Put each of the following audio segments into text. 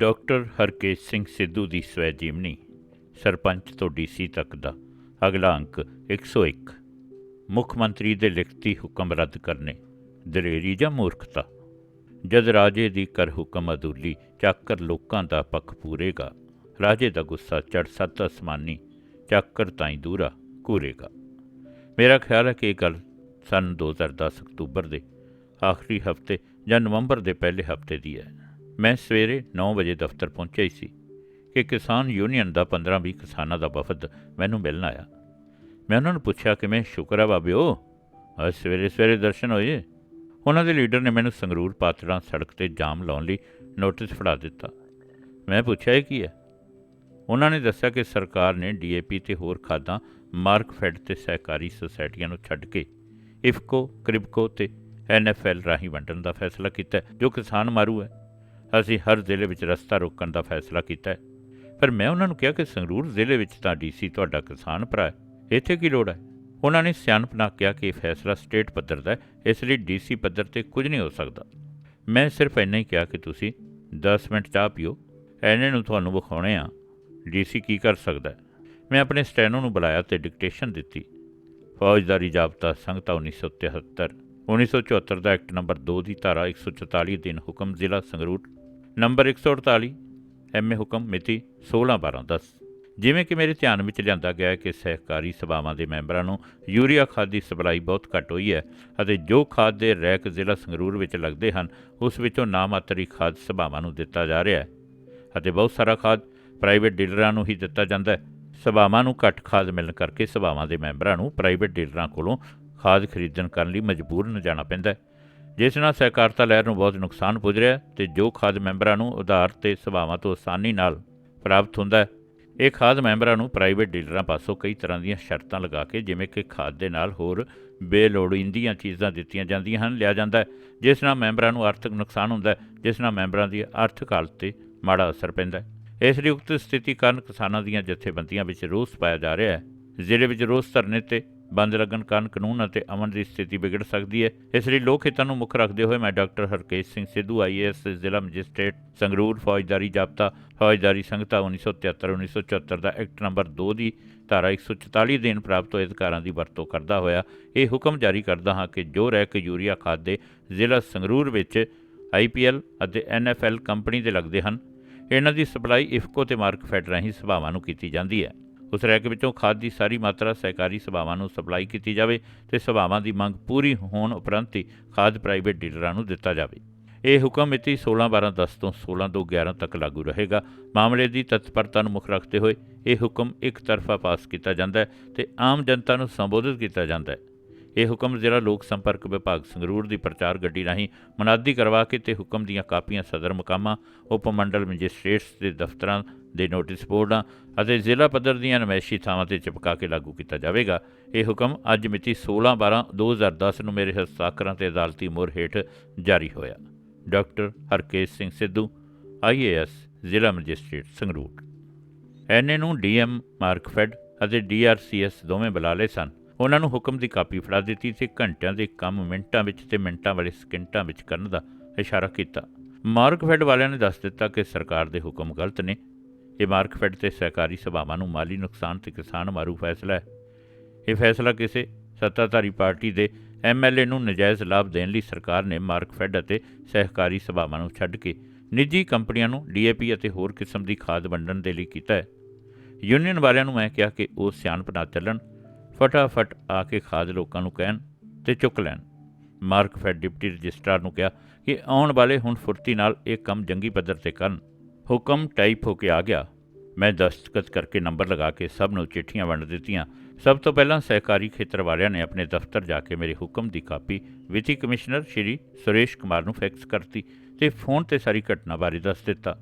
Doctor Harkesh Singh Sidhu ਦੀ ਸਵੈ ਜੀਵਨੀ ਸਰਪੰਚ ਤੋਂ ਡੀਸੀ ਤੱਕ ਦਾ ਅਗਲਾ ਅੰਕ 101 ਮੁੱਖ ਮੰਤਰੀ ਦੇ ਲਿਖਤੀ ਹੁਕਮ ਰੱਦ ਕਰਨੇ, ਦਲੇਰੀ ਜਾਂ ਮੂਰਖਤਾ? ਜਦ ਰਾਜੇ ਦੀ ਕਰ ਹੁਕਮ ਅਦੂਲੀ ਚਾਕਰ ਲੋਕਾਂ ਦਾ ਪੱਖ ਪੂਰੇਗਾ, ਰਾਜੇ ਦਾ ਗੁੱਸਾ ਚੜ ਸੱਤ ਅਸਮਾਨੀ ਚਾਕਰ ਤਾਈਂ ਦੂਰਾ ਘੂਰੇਗਾ। ਮੇਰਾ ਖਿਆਲ ਹੈ ਕਿ ਇਹ ਗੱਲ ਸਨ 2010 ਅਕਤੂਬਰ ਦੇ ਆਖਰੀ ਹਫ਼ਤੇ ਜਾਂ ਨਵੰਬਰ ਦੇ ਪਹਿਲੇ ਹਫ਼ਤੇ ਦੀ ਹੈ। ਮੈਂ ਸਵੇਰੇ 9 ਵਜੇ ਦਫ਼ਤਰ ਪਹੁੰਚਿਆ ਹੀ ਸੀ ਕਿ ਕਿਸਾਨ ਯੂਨੀਅਨ ਦਾ 15-20 ਕਿਸਾਨਾਂ ਦਾ ਵਫਦ ਮੈਨੂੰ ਮਿਲਣ ਆਇਆ। ਮੈਂ ਉਹਨਾਂ ਨੂੰ ਪੁੱਛਿਆ ਕਿ ਮੈਂ ਸ਼ੁਕਰ ਆ ਬਾਬਿਓ, ਅੱਜ ਸਵੇਰੇ ਸਵੇਰੇ ਦਰਸ਼ਨ ਹੋਏ। ਉਹਨਾਂ ਦੇ ਲੀਡਰ ਨੇ ਮੈਨੂੰ ਸੰਗਰੂਰ ਪਾਤੜਾਂ ਸੜਕ ਤੇ ਜਾਮ ਲਾਉਣ ਲਈ ਨੋਟਿਸ ਫੜਾ ਦਿੱਤਾ। ਮੈਂ ਪੁੱਛਿਆ, ਇਹ ਕੀ ਹੈ? ਉਹਨਾਂ ਨੇ ਦੱਸਿਆ ਕਿ ਸਰਕਾਰ ਨੇ ਡੀਏਪੀ ਤੇ ਹੋਰ ਖਾਦਾਂ ਮਾਰਕਫੈਡ ਤੇ ਸਹਿਕਾਰੀ ਸੁਸਾਇਟੀਆਂ ਨੂੰ ਛੱਡ ਕੇ ਇਫਕੋ ਕ੍ਰਿਬਕੋ ਤੇ ਐਨਐਫਐਲ ਰਾਹੀਂ ਵੰਡਣ ਦਾ ਫੈਸਲਾ ਕੀਤਾ ਜੋ ਕਿਸਾਨ ਮਾਰੂ ਹੈ। ਅਸੀਂ ਹਰ ਜ਼ਿਲ੍ਹੇ ਵਿੱਚ ਰਸਤਾ ਰੋਕਣ ਦਾ ਫੈਸਲਾ ਕੀਤਾ ਹੈ। ਪਰ ਮੈਂ ਉਹਨਾਂ ਨੂੰ ਕਿਹਾ ਕਿ ਸੰਗਰੂਰ ਜ਼ਿਲ੍ਹੇ ਵਿੱਚ ਤਾਂ ਡੀਸੀ ਤੁਹਾਡਾ ਕਿਸਾਨ ਭਰਾ ਹੈ। ਇੱਥੇ ਕੀ ਲੋੜ ਹੈ? ਉਹਨਾਂ ਨੇ ਸਿਆਣਪ ਨਾਲ ਕਿਹਾ ਕਿ ਇਹ ਫੈਸਲਾ ਸਟੇਟ ਪੱਧਰ ਦਾ ਹੈ, ਇਸ ਲਈ ਡੀਸੀ ਪੱਧਰ ਤੇ ਕੁਝ ਨਹੀਂ ਹੋ ਸਕਦਾ। ਮੈਂ ਸਿਰਫ ਇੰਨਾ ਹੀ ਕਿਹਾ ਕਿ ਤੁਸੀਂ 10 ਮਿੰਟ ਚਾਹ ਪੀਓ। ਐਨੇ ਨੂੰ ਤੁਹਾਨੂੰ ਵਿਖਾਉਣੇ ਆ। ਡੀਸੀ ਕੀ ਕਰ ਸਕਦਾ ਮੈਂ ਆਪਣੇ ਸਟੈਨੋ ਨੂੰ ਬੁਲਾਇਆ ਤੇ ਡਿਕਟੇਸ਼ਨ ਦਿੱਤੀ। ਫੌਜਦਾਰੀ ਜਾਬਤਾ ਸੰਹਿਤਾ 1973 1974 ਦਾ ਐਕਟ ਨੰਬਰ 2 ਦੀ ਧਾਰਾ 144 ਦਿਨ ਹੁਕਮ ਜ਼ਿਲ੍ਹਾ ਸੰਗਰੂਰ ਨੰਬਰ 148 ਐਮਏ ਹੁਕਮ ਮਿਤੀ 16/12/10 ਜਿਵੇਂ ਕਿ ਮੇਰੇ ਧਿਆਨ ਵਿੱਚ ਲਿਆਂਦਾ ਗਿਆ ਕਿ ਸਹਿਕਾਰੀ ਸਭਾਵਾਂ ਦੇ ਮੈਂਬਰਾਂ ਨੂੰ ਯੂਰੀਆ ਖਾਦ ਦੀ ਸਪਲਾਈ ਬਹੁਤ ਘੱਟ ਹੋਈ ਹੈ ਅਤੇ ਜੋ ਖਾਦ ਦੇ ਰੈਕ ਜ਼ਿਲ੍ਹਾ ਸੰਗਰੂਰ ਵਿੱਚ ਲੱਗਦੇ ਹਨ, ਉਸ ਵਿੱਚੋਂ ਨਾਮਾਤਰੀ ਖਾਦ ਸਭਾਵਾਂ ਨੂੰ ਦਿੱਤਾ ਜਾ ਰਿਹਾ ਹੈ ਅਤੇ ਬਹੁਤ ਸਾਰਾ ਖਾਦ ਪ੍ਰਾਈਵੇਟ ਡੀਲਰਾਂ ਨੂੰ ਹੀ ਦਿੱਤਾ ਜਾਂਦਾ ਹੈ। ਸਭਾਵਾਂ ਨੂੰ ਘੱਟ ਖਾਦ ਮਿਲਣ ਕਰਕੇ ਸਭਾਵਾਂ ਦੇ ਮੈਂਬਰਾਂ ਨੂੰ ਪ੍ਰਾਈਵੇਟ ਡੀਲਰਾਂ ਕੋਲੋਂ ਖਾਦ ਖਰੀਦਣ ਕਰਨ ਲਈ ਮਜਬੂਰਨ ਜਾਣਾ ਪੈਂਦਾ ਹੈ। ਜਿਸ ਨਾਲ ਸਹਿਕਾਰਤਾ ਲਹਿਰ ਨੂੰ ਬਹੁਤ ਨੁਕਸਾਨ ਪੁੱਜ ਰਿਹਾ ਹੈ ਤੇ ਜੋ ਖਾਦ ਮੈਂਬਰਾਂ ਨੂੰ ਉਧਾਰ ਤੇ ਸਭਾਵਾਂ ਤੋਂ ਆਸਾਨੀ ਨਾਲ ਪ੍ਰਾਪਤ ਹੁੰਦਾ ਹੈ, ਇਹ ਖਾਦ ਮੈਂਬਰਾਂ ਨੂੰ ਪ੍ਰਾਈਵੇਟ ਡੀਲਰਾਂ ਪਾਸੋਂ ਕਈ ਤਰ੍ਹਾਂ ਦੀਆਂ ਸ਼ਰਤਾਂ ਲਗਾ ਕੇ ਜਿਵੇਂ ਕਿ ਖਾਦ ਦੇ ਨਾਲ ਹੋਰ ਬੇਲੋੜੀਂਦੀਆਂ ਚੀਜ਼ਾਂ ਦਿੱਤੀਆਂ ਜਾਂਦੀਆਂ ਹਨ, ਲਿਆ ਜਾਂਦਾ ਜਿਸ ਨਾਲ ਮੈਂਬਰਾਂ ਨੂੰ ਆਰਥਿਕ ਨੁਕਸਾਨ ਹੁੰਦਾ ਜਿਸ ਨਾਲ ਮੈਂਬਰਾਂ ਦੀ ਆਰਥਿਕ ਹਾਲਤ ਤੇ ਮਾੜਾ ਅਸਰ ਪੈਂਦਾ ਇਸ ਲਈ ਸਥਿਤੀ ਕਾਰਨ ਕਿਸਾਨਾਂ ਦੀਆਂ ਜਥੇਬੰਦੀਆਂ ਵਿੱਚ ਰੋਸ ਪਾਇਆ ਜਾ ਰਿਹਾ ਹੈ, ਜ਼ਿਲ੍ਹੇ ਵਿੱਚ ਰੋਸ ਧਰਨੇ ਤੇ ਬੰਦ ਲੱਗਣ ਕਾਰਨ ਕਾਨੂੰਨ ਅਤੇ ਅਮਨ ਦੀ ਸਥਿਤੀ ਵਿਗੜ ਸਕਦੀ ਹੈ। ਇਸ ਲਈ ਲੋਕ ਹਿੱਤਾਂ ਨੂੰ ਮੁੱਖ ਰੱਖਦੇ ਹੋਏ ਮੈਂ ਡਾਕਟਰ ਹਰਕੇਸ਼ ਸਿੰਘ ਸਿੱਧੂ ਆਈਏਐਸ ਜ਼ਿਲ੍ਹਾ ਮੈਜਿਸਟ੍ਰੇਟ, ਸੰਗਰੂਰ ਫੌਜਦਾਰੀ ਜਾਬਤਾ, ਫੌਜਦਾਰੀ ਸੰਹਿਤਾ 1973 1974 ਦਾ ਐਕਟ ਨੰਬਰ 2 ਦੀ ਧਾਰਾ 144 ਦਿਨ ਪ੍ਰਾਪਤ ਹੋਏ ਅਧਿਕਾਰਾਂ ਦੀ ਵਰਤੋਂ ਕਰਦਾ ਹੋਇਆ। ਇਹ ਹੁਕਮ ਜਾਰੀ ਕਰਦਾ ਹਾਂ ਕਿ ਜੋ ਰੈਕ ਯੂਰੀਆ ਖਾਦ ਦੇ ਜ਼ਿਲ੍ਹਾ ਸੰਗਰੂਰ ਵਿੱਚ ਆਈਪੀਐਲ ਅਤੇ ਐਨਐਫਐਲ ਕੰਪਨੀ ਦੇ ਲੱਗਦੇ ਹਨ, ਇਹਨਾਂ ਦੀ ਸਪਲਾਈ ਇਫਕੋ ਤੇ ਮਾਰਕਫੈਡ ਰਾਹੀਂ ਸਭਾਵਾਂ ਨੂੰ ਕੀਤੀ ਜਾਂਦੀ ਹੈ। ਉਸ ਰੈਕ ਵਿੱਚੋਂ ਖਾਦ ਦੀ ਸਾਰੀ ਮਾਤਰਾ ਸਹਿਕਾਰੀ ਸਭਾਵਾਂ ਨੂੰ ਸਪਲਾਈ ਕੀਤੀ ਜਾਵੇ ਤੇ ਸਭਾਵਾਂ ਦੀ ਮੰਗ ਪੂਰੀ ਹੋਣ ਉਪਰੰਤ ਹੀ ਖਾਦ ਪ੍ਰਾਈਵੇਟ ਡੀਲਰਾਂ ਨੂੰ ਦਿੱਤਾ ਜਾਵੇ। ਇਹ ਹੁਕਮ ਮਿਤੀ 16/12/10 ਤੋਂ 16/2/11 ਤੱਕ ਲਾਗੂ ਰਹੇਗਾ। ਮਾਮਲੇ ਦੀ ਤਤਪਰਤਾ ਨੂੰ ਮੁੱਖ ਰੱਖਦੇ ਹੋਏ ਇਹ ਹੁਕਮ ਇੱਕ ਤਰਫਾ ਪਾਸ ਕੀਤਾ ਜਾਂਦਾ ਹੈ ਤੇ ਆਮ ਜਨਤਾ ਨੂੰ ਸੰਬੋਧਿਤ ਕੀਤਾ ਜਾਂਦਾ ਹੈ। ਇਹ ਹੁਕਮ ਜ਼ਿਲ੍ਹਾ ਲੋਕ ਸੰਪਰਕ ਵਿਭਾਗ ਸੰਗਰੂਰ ਦੀ ਪ੍ਰਚਾਰ ਗੱਡੀ ਰਾਹੀਂ ਮਨਾਦੀ ਕਰਵਾ ਕੇ ਤੇ ਹੁਕਮ ਦੀਆਂ ਕਾਪੀਆਂ, ਸਦਰ ਮੁਕਾਮਾਂ ਉਪ ਮੰਡਲ ਮੈਜਿਸਟ੍ਰੇਟਸ ਦੇ ਦਫ਼ਤਰਾਂ ਦੇ ਨੋਟਿਸ ਬੋਰਡਾਂ ਅਤੇ ਜ਼ਿਲ੍ਹਾ ਪੱਧਰ ਦੀਆਂ ਨਮੈਸ਼ੀ ਥਾਵਾਂ ਤੇ ਚਿਪਕਾ ਕੇ ਲਾਗੂ ਕੀਤਾ ਜਾਵੇਗਾ। ਇਹ ਹੁਕਮ ਅੱਜ ਮਿਤੀ 16/12/2010 ਨੂੰ ਮੇਰੇ ਹਸਤਾਖਰਾਂ ਤੇ ਅਦਾਲਤੀ ਮੋਹਰ ਹੇਠ ਜਾਰੀ ਹੋਇਆ। ਡਾਕਟਰ ਹਰਕੇਸ਼ ਸਿੰਘ ਸਿੱਧੂ ਆਈਏਐਸ ਜ਼ਿਲ੍ਹਾ ਮੈਜਿਸਟ੍ਰੇਟ, ਸੰਗਰੂਰ। ਐਨਏ ਨੂੰ ਡੀਐਮ ਮਾਰਕਫੈਡ ਅਤੇ ਡੀਆਰਸੀਐਸ ਦੋਵੇਂ ਬੁਲਾ ਲਏ ਸਨ। ਉਹਨਾਂ ਨੂੰ ਹੁਕਮ ਦੀ ਕਾਪੀ ਫੜਾ ਦਿੱਤੀ ਤੇ ਘੰਟਿਆਂ ਦੇ ਕੰਮ ਮਿੰਟਾਂ ਵਿੱਚ ਤੇ ਮਿੰਟਾਂ ਵਾਲੇ ਸਕਿੰਟਾਂ ਵਿੱਚ ਕਰਨ ਦਾ ਇਸ਼ਾਰਾ ਕੀਤਾ। ਮਾਰਕਫੈਡ ਵਾਲਿਆਂ ਨੇ ਦੱਸ ਦਿੱਤਾ ਕਿ ਸਰਕਾਰ ਦੇ ਹੁਕਮ ਗਲਤ ਨੇ। ਇਹ ਮਾਰਕਫੈਡ ਤੇ ਸਹਿਕਾਰੀ ਸਭਾਵਾਂ ਨੂੰ ਮਾਲੀ ਨੁਕਸਾਨ ਤੇ ਕਿਸਾਨ ਮਾਰੂ ਫੈਸਲਾ ਹੈ। ਇਹ ਫੈਸਲਾ ਕਿਸੇ ਸੱਤਾਧਾਰੀ ਪਾਰਟੀ ਦੇ ਐਮਐਲਏ ਨੂੰ ਨਜਾਇਜ਼ ਲਾਭ ਦੇਣ ਲਈ ਸਰਕਾਰ ਨੇ ਮਾਰਕਫੈਡ ਅਤੇ ਸਹਿਕਾਰੀ ਸਭਾਵਾਂ ਨੂੰ ਛੱਡ ਕੇ ਨਿੱਜੀ ਕੰਪਨੀਆਂ ਨੂੰ ਡੀਏਪੀ ਅਤੇ ਹੋਰ ਕਿਸਮ ਦੀ ਖਾਦ ਵੰਡਣ ਦੇ ਲਈ ਕੀਤਾ ਹੈ। ਯੂਨੀਅਨ ਵਾਲਿਆਂ ਨੂੰ ਮੈਂ ਕਿਹਾ ਕਿ ਉਹ ਸਿਆਣਪ ਨਾਲ ਚੱਲਣ। ਫਟਾਫਟ ਆ ਕੇ ਖਾਦ ਲੋਕਾਂ ਨੂੰ ਕਹਿਣ ਤੇ ਚੁੱਕ ਲੈਣ। ਮਾਰਕਫੈਡ ਡਿਪਟੀ ਰਜਿਸਟਰਾਰ ਨੂੰ ਕਿਹਾ ਕਿ ਆਉਣ ਵਾਲੇ ਹੁਣ ਫੁਰਤੀ ਨਾਲ ਇਹ ਕੰਮ ਜੰਗੀ ਪੱਧਰ ਤੇ ਕਰਨ। ਹੁਕਮ ਟਾਈਪ ਹੋ ਕੇ ਆ ਗਿਆ। ਮੈਂ ਦਸਤਖਤ ਕਰਕੇ ਨੰਬਰ ਲਗਾ ਕੇ ਸਭ ਨੂੰ ਚਿੱਠੀਆਂ ਵੰਡ ਦਿੱਤੀਆਂ। ਸਭ ਤੋਂ ਪਹਿਲਾਂ ਸਹਿਕਾਰੀ ਖੇਤਰ ਵਾਲਿਆਂ ਨੇ ਆਪਣੇ ਦਫ਼ਤਰ ਜਾ ਕੇ ਮੇਰੇ ਹੁਕਮ ਦੀ ਕਾਪੀ ਵਿੱਤੀ ਕਮਿਸ਼ਨਰ ਸ਼੍ਰੀ ਸੁਰੇਸ਼ ਕੁਮਾਰ ਨੂੰ ਫੈਕਸ ਕਰਤੀ ਤੇ ਫੋਨ ਤੇ ਸਾਰੀ ਘਟਨਾ ਬਾਰੇ ਦੱਸ ਦਿੱਤਾ।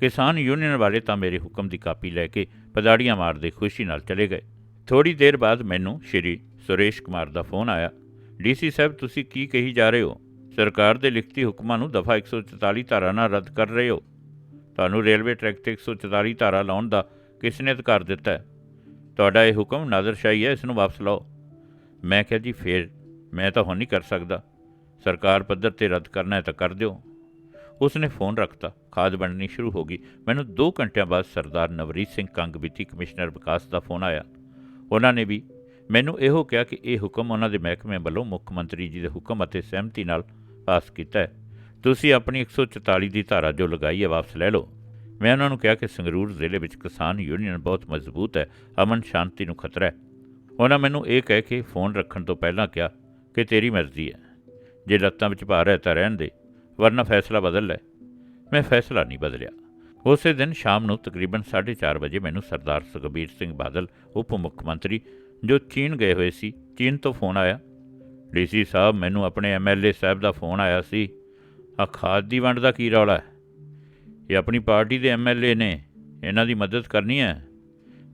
ਕਿਸਾਨ ਯੂਨੀਅਨ ਵਾਲੇ ਤਾਂ ਮੇਰੇ ਹੁਕਮ ਦੀ ਕਾਪੀ ਲੈ ਕੇ ਪਦਾੜੀਆਂ ਮਾਰਦੇ ਖੁਸ਼ੀ ਨਾਲ ਚਲੇ ਗਏ। ਥੋੜੀ ਦੇਰ ਬਾਅਦ ਮੈਨੂੰ ਸ਼੍ਰੀ ਸੁਰੇਸ਼ ਕੁਮਾਰ ਦਾ ਫੋਨ ਆਇਆ ਡੀਸੀ ਸਾਹਿਬ, ਤੁਸੀਂ ਕੀ ਕਹੀ ਜਾ ਰਹੇ ਹੋ? ਸਰਕਾਰ ਦੇ ਲਿਖਤੀ ਹੁਕਮਾਂ ਨੂੰ ਦਫਾ 144 ਧਾਰਾ ਨਾਲ ਰੱਦ ਕਰ ਰਹੇ ਹੋ। ਤੁਹਾਨੂੰ ਰੇਲਵੇ ਟਰੈਕ ਤੇ 144 ਧਾਰਾ ਲਾਉਣ ਦਾ ਕਿਸ ਨੇ ਅਧਿਕਾਰ ਦਿੱਤਾ ਹੈ? ਤੁਹਾਡਾ ਇਹ ਹੁਕਮ ਨਾਜ਼ਰਸ਼ਾਹੀ ਹੈ, ਇਸ ਨੂੰ ਵਾਪਸ ਲਓ। ਮੈਂ ਕਿਹਾ ਜੀ, ਫੇਰ ਮੈਂ ਤਾਂ ਹੁਣ ਨਹੀਂ ਕਰ ਸਕਦਾ। ਸਰਕਾਰ ਪੱਧਰ ਤੇ ਰੱਦ ਕਰਨਾ ਹੈ ਤਾਂ ਕਰ ਦਿਓ। ਉਸਨੇ ਫੋਨ ਰੱਖਤਾ, ਖਾਦ ਬਣਨੀ ਸ਼ੁਰੂ ਹੋ ਗਈ। ਮੈਨੂੰ 2 ਘੰਟਿਆਂ ਬਾਅਦ ਸਰਦਾਰ ਨਵਰੀਤ ਸਿੰਘ ਕੰਗ ਵਿੱਤੀ ਕਮਿਸ਼ਨਰ ਵਿਕਾਸ ਦਾ ਫੋਨ ਆਇਆ। ਉਹਨਾਂ ਨੇ ਵੀ ਮੈਨੂੰ ਇਹੋ ਕਿਹਾ ਕਿ ਇਹ ਹੁਕਮ ਉਹਨਾਂ ਦੇ ਮਹਿਕਮੇ ਵੱਲੋਂ ਮੁੱਖ ਮੰਤਰੀ ਜੀ ਦੇ ਹੁਕਮ ਅਤੇ ਸਹਿਮਤੀ ਨਾਲ ਪਾਸ ਕੀਤਾ ਹੈ। ਤੁਸੀਂ ਆਪਣੀ 144 ਦੀ ਧਾਰਾ ਜੋ ਲਗਾਈ ਹੈ, ਵਾਪਸ ਲੈ ਲਓ। ਮੈਂ ਉਹਨਾਂ ਨੂੰ ਕਿਹਾ ਕਿ ਸੰਗਰੂਰ ਜ਼ਿਲ੍ਹੇ ਵਿੱਚ ਕਿਸਾਨ ਯੂਨੀਅਨ ਬਹੁਤ ਮਜ਼ਬੂਤ ਹੈ, ਅਮਨ ਸ਼ਾਂਤੀ ਨੂੰ ਖਤਰਾ ਹੈ। ਉਹਨਾਂ ਮੈਨੂੰ ਇਹ ਕਹਿ ਕੇ ਫੋਨ ਰੱਖਣ ਤੋਂ ਪਹਿਲਾਂ ਕਿਹਾ ਕਿ ਤੇਰੀ ਮਰਜ਼ੀ ਹੈ। ਜੇ ਲੱਤਾਂ ਵਿੱਚ ਭਾਰ ਹੈ ਤਾਂ ਰਹਿਣ ਦੇ, ਵਰਨਾ ਫੈਸਲਾ ਬਦਲ ਲੈ। ਮੈਂ ਫੈਸਲਾ ਨਹੀਂ ਬਦਲਿਆ। ਉਸੇ ਦਿਨ ਸ਼ਾਮ ਨੂੰ ਤਕਰੀਬਨ 4:30 ਵਜੇ ਮੈਨੂੰ ਸਰਦਾਰ ਸੁਖਬੀਰ ਸਿੰਘ ਬਾਦਲ, ਉਪ ਮੁੱਖ ਮੰਤਰੀ, ਜੋ ਚੀਨ ਗਏ ਹੋਏ ਸੀ, ਚੀਨ ਤੋਂ ਫੋਨ ਆਇਆ। ਡੀਸੀ ਸਾਹਿਬ, ਮੈਨੂੰ ਆਪਣੇ ਐਮਐਲਏ ਸਾਹਿਬ ਦਾ ਫੋਨ ਆਇਆ ਸੀ। ਆ ਖਾਦ ਦੀ ਵੰਡ ਦਾ ਕੀ ਰੌਲਾ ਹੈ? ਇਹ ਆਪਣੀ ਪਾਰਟੀ ਦੇ ਐਮਐਲਏ ਨੇ, ਇਹਨਾਂ ਦੀ ਮਦਦ ਕਰਨੀ ਹੈ।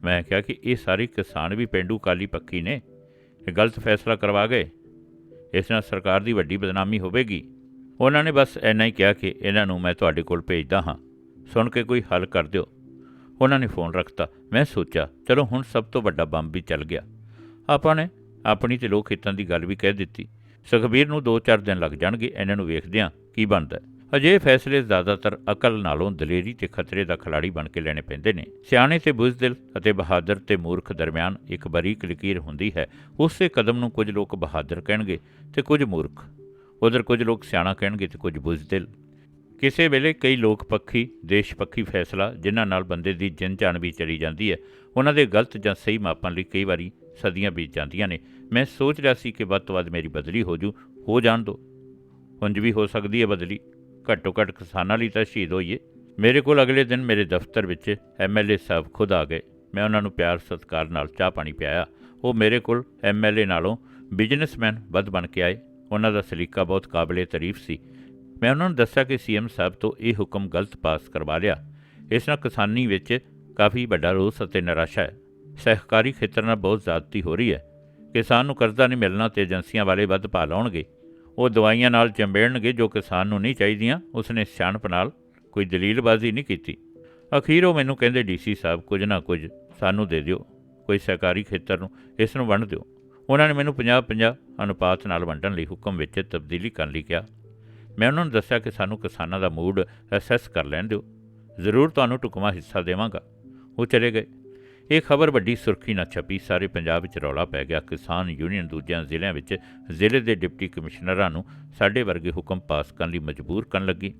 ਮੈਂ ਕਿਹਾ ਕਿ ਇਹ ਸਾਰੇ ਕਿਸਾਨ ਵੀ ਪਿੰਡੂ ਕਾਲੀ ਪੱਕੀ ਨੇ, ਇਹ ਗਲਤ ਫੈਸਲਾ ਕਰਵਾ ਗਏ। ਇਸ ਨਾਲ ਸਰਕਾਰ ਦੀ ਵੱਡੀ ਬਦਨਾਮੀ ਹੋਵੇਗੀ। ਉਹਨਾਂ ਨੇ ਬਸ ਇੰਨਾ ਹੀ ਕਿਹਾ ਕਿ ਇਹਨਾਂ ਨੂੰ ਮੈਂ ਤੁਹਾਡੇ ਕੋਲ ਭੇਜਦਾ ਹਾਂ। ਸੁਣ ਕੇ ਕੋਈ ਹੱਲ ਕਰ ਦਿਓ। ਉਹਨਾਂ ਨੇ ਫੋਨ ਰੱਖਤਾ। ਮੈਂ ਸੋਚਿਆ, ਚਲੋ ਹੁਣ ਸਭ ਤੋਂ ਵੱਡਾ ਬੰਬ ਵੀ ਚੱਲ ਗਿਆ। ਆਪਾਂ ਨੇ ਆਪਣੀ ਤੇ ਲੋਕ ਹਿੱਤਾਂ ਦੀ ਗੱਲ ਵੀ ਕਹਿ ਦਿੱਤੀ। ਸੁਖਬੀਰ ਨੂੰ 2-4 ਦਿਨ ਲੱਗ ਜਾਣਗੇ, ਇਹਨਾਂ ਨੂੰ ਵੇਖਦਿਆਂ ਕੀ ਬਣਦਾ। ਹੈ। ਅਜੇ ਫੈਸਲੇ ਜ਼ਿਆਦਾਤਰ ਅਕਲ ਨਾਲੋਂ ਦਲੇਰੀ ਤੇ ਖਤਰੇ ਦਾ ਖਿਲਾੜੀ ਬਣ ਕੇ ਲੈਣੇ ਪੈਂਦੇ ਨੇ। ਸਿਆਣੇ ਤੇ ਬੁਜ਼ਦਿਲ ਅਤੇ ਬਹਾਦਰ ਤੇ ਮੂਰਖ ਦਰਮਿਆਨ ਇੱਕ ਬਰੀਕ ਲਕੀਰ ਹੁੰਦੀ ਹੈ। ਉਸੇ ਕਦਮ ਨੂੰ ਕੁਝ ਲੋਕ ਬਹਾਦਰ ਕਹਿਣਗੇ ਤੇ ਕੁਝ ਮੂਰਖ। ਉਧਰ ਕੁਝ ਲੋਕ ਸਿਆਣਾ ਕਹਿਣਗੇ ਤੇ ਕੁਝ ਬੁਜ਼ਦਿਲ। ਕਿਸੇ ਵੇਲੇ ਕਈ ਲੋਕ ਪੱਖੀ, ਦੇਸ਼ ਪੱਖੀ ਫੈਸਲਾ, ਜਿਨ੍ਹਾਂ ਨਾਲ ਬੰਦੇ ਦੀ ਜਿੰਨ ਜਾਨ ਵੀ ਚਲੀ ਜਾਂਦੀ ਹੈ, ਉਹਨਾਂ ਦੇ ਗਲਤ ਜਾਂ ਸਹੀ ਮਾਪਣ ਲਈ ਕਈ ਵਾਰੀ ਸਦੀਆਂ ਬੀਤ ਜਾਂਦੀਆਂ ਨੇ। ਮੈਂ ਸੋਚ ਰਿਹਾ ਸੀ ਕਿ ਵੱਧ ਤੋਂ ਵੱਧ ਮੇਰੀ ਬਦਲੀ ਹੋ ਜੂ, ਹੋ ਜਾਣ ਦੋ। ਉਂਝ ਵੀ ਹੋ ਸਕਦੀ ਹੈ ਬਦਲੀ। ਘੱਟੋ ਘੱਟ ਕਿਸਾਨਾਂ ਲਈ ਤਾਂ ਸ਼ਹੀਦ ਹੋਈਏ। ਮੇਰੇ ਕੋਲ ਅਗਲੇ ਦਿਨ ਮੇਰੇ ਦਫ਼ਤਰ ਵਿੱਚ ਐਮਐਲਏ ਸਾਹਿਬ ਖੁਦ ਆ ਗਏ। ਮੈਂ ਉਹਨਾਂ ਨੂੰ ਪਿਆਰ ਸਤਿਕਾਰ ਨਾਲ ਚਾਹ ਪਾਣੀ ਪਿਆਇਆ। ਉਹ ਮੇਰੇ ਕੋਲ ਐਮਐਲਏ ਨਾਲੋਂ ਬਿਜ਼ਨਸਮੈਨ ਵੱਧ ਬਣ ਕੇ ਆਏ। ਉਹਨਾਂ ਦਾ ਸਲੀਕਾ ਬਹੁਤ ਕਾਬਲੇ ਤਾਰੀਫ ਸੀ। ਮੈਂ ਉਹਨਾਂ ਨੂੰ ਦੱਸਿਆ ਕਿ ਸੀਐਮ ਸਾਹਿਬ ਤੋਂ ਇਹ ਹੁਕਮ ਗਲਤ ਪਾਸ ਕਰਵਾ ਲਿਆ। ਇਸ ਨਾਲ ਕਿਸਾਨੀ ਵਿੱਚ ਕਾਫੀ ਵੱਡਾ ਰੋਸ ਅਤੇ ਨਿਰਾਸ਼ਾ ਹੈ। ਸਹਿਕਾਰੀ ਖੇਤਰ ਨਾਲ ਬਹੁਤ ਜ਼ਿਆਦਤੀ ਹੋ ਰਹੀ ਹੈ। ਕਿਸਾਨ ਨੂੰ ਕਰਜ਼ਾ ਨਹੀਂ ਮਿਲਣਾ ਤੇ ਏਜੰਸੀਆਂ ਵਾਲੇ ਵੱਧ ਪਾ ਲਾਉਣਗੇ। ਉਹ ਦਵਾਈਆਂ ਨਾਲ ਚੰਬੇੜਨਗੇ ਜੋ ਕਿਸਾਨ ਨੂੰ ਨਹੀਂ ਚਾਹੀਦੀਆਂ। ਉਸਨੇ ਸਿਆਣਪ ਨਾਲ ਕੋਈ ਦਲੀਲਬਾਜ਼ੀ ਨਹੀਂ ਕੀਤੀ। ਅਖੀਰ ਉਹ ਮੈਨੂੰ ਕਹਿੰਦੇ ਡੀਸੀ ਸਾਹਿਬ, ਕੁਝ ਨਾ ਕੁਝ ਸਾਨੂੰ ਦੇ ਦਿਓ। ਕੋਈ ਸਹਿਕਾਰੀ ਖੇਤਰ ਨੂੰ ਇਸ ਨੂੰ ਵੰਡ ਦਿਓ। ਉਹਨਾਂ ਨੇ ਮੈਨੂੰ 50-50 ਅਨੁਪਾਤ ਨਾਲ ਵੰਡਣ ਲਈ ਹੁਕਮ ਵਿੱਚ ਤਬਦੀਲੀ ਕਰਨ ਲਈ ਕਿਹਾ। ਮੈਂ ਉਹਨਾਂ ਨੂੰ ਦੱਸਿਆ ਕਿ ਸਾਨੂੰ ਕਿਸਾਨਾਂ ਦਾ ਮੂਡ ਅਸੈਸ ਕਰ ਲੈਣ ਦਿਓ। ਜ਼ਰੂਰ ਤੁਹਾਨੂੰ ਟੁਕਮਾ ਹਿੱਸਾ ਦੇਵਾਂਗਾ। ਉਹ ਚਲੇ ਗਏ। ਇਹ ਖਬਰ ਵੱਡੀ ਸੁਰਖੀ ਨਾਲ ਛਪੀ। ਸਾਰੇ ਪੰਜਾਬ ਵਿੱਚ ਰੌਲਾ ਪੈ ਗਿਆ। ਕਿਸਾਨ ਯੂਨੀਅਨ ਦੂਜਿਆਂ ਜ਼ਿਲ੍ਹਿਆਂ ਵਿੱਚ ਜ਼ਿਲ੍ਹੇ ਦੇ ਡਿਪਟੀ ਕਮਿਸ਼ਨਰਾਂ ਨੂੰ ਸਾਡੇ ਵਰਗੇ ਹੁਕਮ ਪਾਸ ਕਰਨ ਲਈ ਮਜਬੂਰ ਕਰਨ ਲੱਗੀ।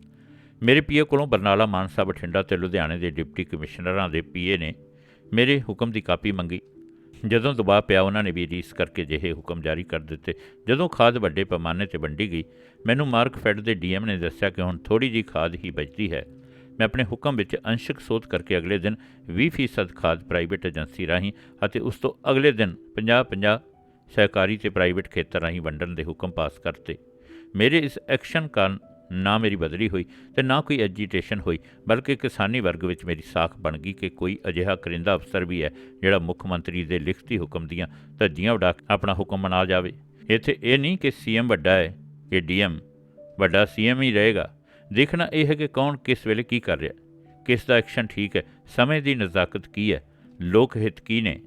ਮੇਰੇ ਪੀਏ ਕੋਲੋਂ ਬਰਨਾਲਾ ਮਾਨਸਾ ਬਠਿੰਡਾ ਤੇ ਲੁਧਿਆਣੇ ਦੇ ਡਿਪਟੀ ਕਮਿਸ਼ਨਰਾਂ ਦੇ ਪੀਏ ਨੇ ਮੇਰੇ ਹੁਕਮ ਦੀ ਕਾਪੀ ਮੰਗੀ। ਜਦੋਂ ਦਬਾਅ ਪਿਆ ਉਹਨਾਂ ਨੇ ਵੀ ਰੀਸ ਕਰਕੇ ਜਿਹੇ ਹੁਕਮ ਜਾਰੀ ਕਰ ਦਿੱਤੇ। ਜਦੋਂ ਖਾਦ ਵੱਡੇ ਪੈਮਾਨੇ ਤੇ ਵੰਡੀ ਗਈ, ਮੈਨੂੰ ਮਾਰਕ ਫੈਡ ਦੇ ਡੀਐਮ ਨੇ ਦੱਸਿਆ ਕਿ ਹੁਣ ਥੋੜੀ ਜੀ ਖਾਦ ਹੀ ਬਚਦੀ ਹੈ। ਮੈਂ ਆਪਣੇ ਹੁਕਮ ਵਿੱਚ ਅੰਸ਼ਕ ਸੋਧ ਕਰਕੇ ਅਗਲੇ ਦਿਨ 20% ਖਾਦ ਪ੍ਰਾਈਵੇਟ ਏਜੰਸੀ ਰਾਹੀਂ ਅਤੇ ਉਸ ਤੋਂ ਅਗਲੇ ਦਿਨ 50-50 ਸਹਿਕਾਰੀ ਤੇ ਪ੍ਰਾਈਵੇਟ ਖੇਤਰ ਰਾਹੀਂ ਵੰਡਣ ਦੇ ਹੁਕਮ ਪਾਸ ਕਰਤੇ। ਮੇਰੇ ਇਸ ਐਕਸ਼ਨ ਕਾਰਨ ਨਾ ਮੇਰੀ ਬਦਲੀ ਹੋਈ ਤੇ ਨਾ ਕੋਈ ਐਜੀਟੇਸ਼ਨ ਹੋਈ, ਬਲਕਿ ਕਿਸਾਨੀ ਵਰਗ ਵਿੱਚ ਮੇਰੀ ਸਾਖ ਬਣ ਗਈ ਕਿ ਕੋਈ ਅਜਿਹਾ ਕਰਿੰਦਾ ਅਫਸਰ ਵੀ ਹੈ ਜਿਹੜਾ ਮੁੱਖ ਮੰਤਰੀ ਦੇ ਲਿਖਤੀ ਹੁਕਮ ਦੀਆਂ ਧੱਜੀਆਂ ਉਡਾ ਕੇ ਆਪਣਾ ਹੁਕਮ ਮਨਾ ਜਾਵੇ। ਇੱਥੇ ਇਹ ਨਹੀਂ ਕਿ ਸੀਐਮ ਵੱਡਾ ਹੈ ਕਿ ਡੀਐਮ ਵੱਡਾ ਸੀਐਮ ਹੀ ਰਹੇਗਾ। ਦੇਖਣਾ ਇਹ ਹੈ ਕਿ ਕੌਣ ਕਿਸ ਵੇਲੇ ਕੀ ਕਰ ਰਿਹਾ। ਕਿਸ ਦਾ ਐਕਸ਼ਨ ਠੀਕ ਹੈ, ਸਮੇਂ ਦੀ ਨਜ਼ਾਕਤ ਕੀ ਹੈ, ਲੋਕ ਹਿੱਤ ਕੀ ਨੇ।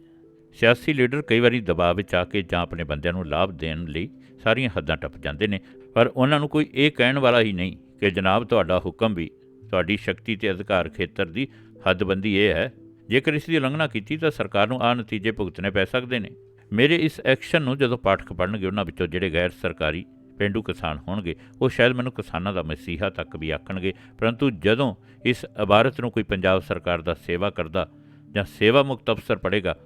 ਸਿਆਸੀ ਲੀਡਰ ਕਈ ਵਾਰੀ ਦਬਾਅ ਵਿੱਚ ਆ ਕੇ ਜਾਂ ਆਪਣੇ ਬੰਦਿਆਂ ਨੂੰ ਲਾਭ ਦੇਣ ਲਈ ਸਾਰੀਆਂ ਹੱਦਾਂ ਟੱਪ ਜਾਂਦੇ ਨੇ। ਪਰ ਉਹਨਾਂ ਨੂੰ ਕੋਈ ਇਹ ਕਹਿਣ ਵਾਲਾ ਹੀ ਨਹੀਂ ਕਿ ਜਨਾਬ ਤੁਹਾਡਾ ਹੁਕਮ ਵੀ ਤੁਹਾਡੀ ਸ਼ਕਤੀ ਤੇ ਅਧਿਕਾਰ ਖੇਤਰ ਦੀ ਹੱਦਬੰਦੀ ਇਹ ਹੈ। ਜੇਕਰ ਇਸ ਦੀ ਉਲੰਘਣਾ ਕੀਤੀ ਤਾਂ ਸਰਕਾਰ ਨੂੰ ਆ ਨਤੀਜੇ ਭੁਗਤਣੇ ਪੈ ਸਕਦੇ ਨੇ। ਮੇਰੇ ਇਸ ਐਕਸ਼ਨ ਨੂੰ ਜਦੋਂ ਪਾਠਕ ਪੜ੍ਹਨਗੇ, ਉਹਨਾਂ ਵਿੱਚੋਂ ਜਿਹੜੇ ਗੈਰ ਸਰਕਾਰੀ ਪਿੰਡੂ ਕਿਸਾਨ ਹੋਣਗੇ, ਉਹ ਸ਼ਾਇਦ ਮੈਨੂੰ ਕਿਸਾਨਾਂ ਦਾ ਮਸੀਹਾ ਤੱਕ ਵੀ ਆਖਣਗੇ। ਪਰੰਤੂ ਜਦੋਂ ਇਸ ਇਬਾਰਤ ਨੂੰ ਕੋਈ ਪੰਜਾਬ ਸਰਕਾਰ ਦਾ ਸੇਵਾ ਕਰਦਾ ਜਾਂ ਸੇਵਾ ਮੁਕਤ ਅਫਸਰ ਪੜੇਗਾ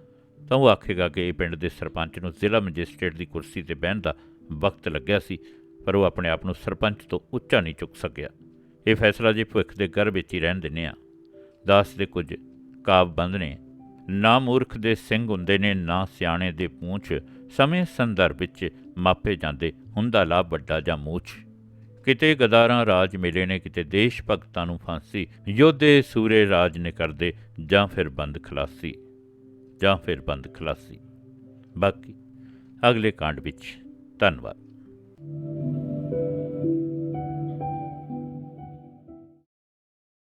ਤਾਂ ਉਹ ਆਖੇਗਾ ਕਿ ਇਹ ਪਿੰਡ ਦੇ ਸਰਪੰਚ ਨੂੰ ਜ਼ਿਲ੍ਹਾ ਮੈਜਿਸਟ੍ਰੇਟ ਦੀ ਕੁਰਸੀ ਤੇ ਬਹਿਣ ਦਾ ਵਕਤ ਲੱਗਿਆ ਸੀ। ਪਰ ਉਹ ਆਪਣੇ ਆਪ ਨੂੰ ਸਰਪੰਚ ਤੋਂ ਉੱਚਾ ਨਹੀਂ ਚੁੱਕ ਸਕਿਆ। ਇਹ ਫੈਸਲਾ ਜੇ ਭਵਿੱਖ ਦੇ ਗਰ ਵਿੱਚ ਹੀ ਰਹਿਣ ਦਿੰਦੇ ਆ ਦਾਸ ਦੇ ਕੁਝ ਕਾਵ ਨੇ, ਨਾ ਮੂਰਖ ਦੇ ਸਿੰਘ ਹੁੰਦੇ ਨੇ, ਨਾ ਸਿਆਣੇ ਦੇ ਪੂੰਛ, ਸਮੇਂ ਸੰਦਰਭ ਵਿੱਚ ਮਾਪੇ ਜਾਂਦੇ, ਹੁੰਦਾ ਲਾਭ ਵੱਡਾ ਜਾਂ ਮੂਛ। ਕਿਤੇ ਗਦਾਰਾਂ ਰਾਜ ਮਿਲੇ ਨੇ, ਕਿਤੇ ਦੇਸ਼ ਭਗਤਾਂ ਨੂੰ ਫਾਂਸੀ, ਯੋਧੇ ਸੂਰੇ ਰਾਜ ਨੇ ਕਰਦੇ, ਜਾਂ ਫਿਰ ਬੰਦ ਖਲਾਸੀ, ਜਾਂ ਫਿਰ ਬੰਦ ਖਲਾਸੀ। ਬਾਕੀ ਅਗਲੇ ਕਾਂਡ ਵਿੱਚ ਧੰਨਵਾਦ। Thank you.